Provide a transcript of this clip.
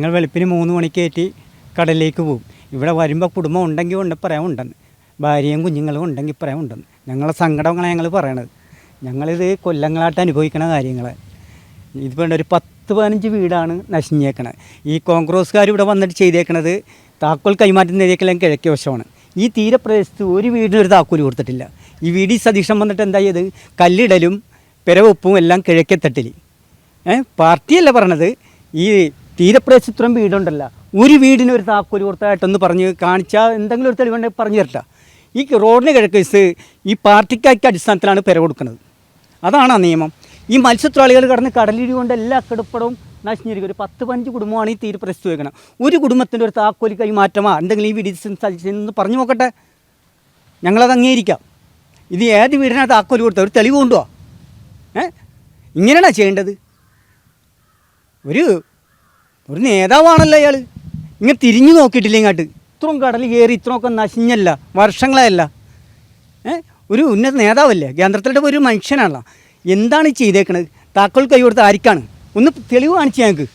ഞങ്ങൾ വെളുപ്പിന് മൂന്ന് മണിക്ക് കയറ്റി കടലിലേക്ക് പോകും ഇവിടെ വരുമ്പോൾ കുടുംബം ഉണ്ടെങ്കിൽ ഉണ്ട് പറയാൻ ഉണ്ടെന്ന്. ഭാര്യയും കുഞ്ഞുങ്ങളും ഉണ്ടെങ്കിൽ പറയാൻ ഉണ്ടെന്ന്. ഞങ്ങളെ സങ്കടങ്ങളെ ഞങ്ങൾ പറയണത്. ഞങ്ങളിത് കൊല്ലങ്ങളായിട്ട് അനുഭവിക്കണ കാര്യങ്ങൾ ഇതിപ്പോൾ ഒരു പത്ത് പതിനഞ്ച് വീടാണ് നശിഞ്ഞേക്കണത്. ഈ കോൺഗ്രസ്സുകാർ ഇവിടെ വന്നിട്ട് ചെയ്തേക്കണത് താക്കോൽ കൈമാറ്റം നേരിയേക്കലും കിഴക്കേ വശമാണ്. ഈ തീരപ്രദേശത്ത് ഒരു വീടിനും ഒരു താക്കോൽ കൊടുത്തിട്ടില്ല. ഈ വി ഡി സതീശൻ വന്നിട്ട് എന്താ ചെയ്ത് കല്ലിടലും പിരവെപ്പും എല്ലാം കിഴക്കേ തട്ടിൽ ഏ? പാർട്ടിയല്ല പറഞ്ഞത് ഈ തീരപ്രദേശത്ത് ഇത്രയും വീടുണ്ടല്ല. ഒരു വീടിന് ഒരു താക്കോൽ കൊടുത്തായിട്ടൊന്ന് പറഞ്ഞ് കാണിച്ചാൽ എന്തെങ്കിലും ഒരു തെളിവുണ്ടെങ്കിൽ പറഞ്ഞു തരട്ടെ. ഈ റോഡിന് കിഴക്കേസ് ഈ പാർട്ടിക്കാർക്ക് അടിസ്ഥാനത്തിലാണ് പെര കൊടുക്കുന്നത്. അതാണ് ആ നിയമം. ഈ മത്സ്യത്തൊഴിലാളികൾ കടന്ന് കടലിടി കൊണ്ട് എല്ലാ കെടുപ്പടവും നശിഞ്ഞിരിക്കും. ഒരു പത്ത് പതിനഞ്ച് കുടുംബമാണ് ഈ തീരപ്രദേശത്ത് വയ്ക്കണം ഒരു കുടുംബത്തിന്റെ ഒരു താക്കോൽ കൈമാറ്റമാ എന്തെങ്കിലും ഈ വീഡിയോ എന്ന് പറഞ്ഞു നോക്കട്ടെ. ഞങ്ങളത് അംഗീകരിക്കാം. ഇത് ഏത് വീടിനാ താക്കോൽ കൊടുത്തത്? ഒരു തെളിവ് കൊണ്ടുപോവാ ഏ? ഇങ്ങനെയാണ് ചെയ്യേണ്ടത്? ഒരു ഒരു നേതാവാണല്ലോ അയാൾ ഇങ്ങനെ തിരിഞ്ഞു നോക്കിയിട്ടില്ല ഇങ്ങോട്ട്. ഇത്രയും കടൽ കയറി ഇത്രയൊക്കെ നശിഞ്ഞല്ല വർഷങ്ങളല്ല ഒരു ഉന്നത നേതാവല്ലേ? കേന്ദ്രത്തിലെ ഒരു മനുഷ്യനാണല്ലോ. എന്താണ് ചെയ്തേക്കണത്? താക്കോൽ കൈ കൊടുത്ത ആർക്കാണ്? ഒന്ന് തെളിവ് കാണിച്ചു ഞങ്ങൾക്ക്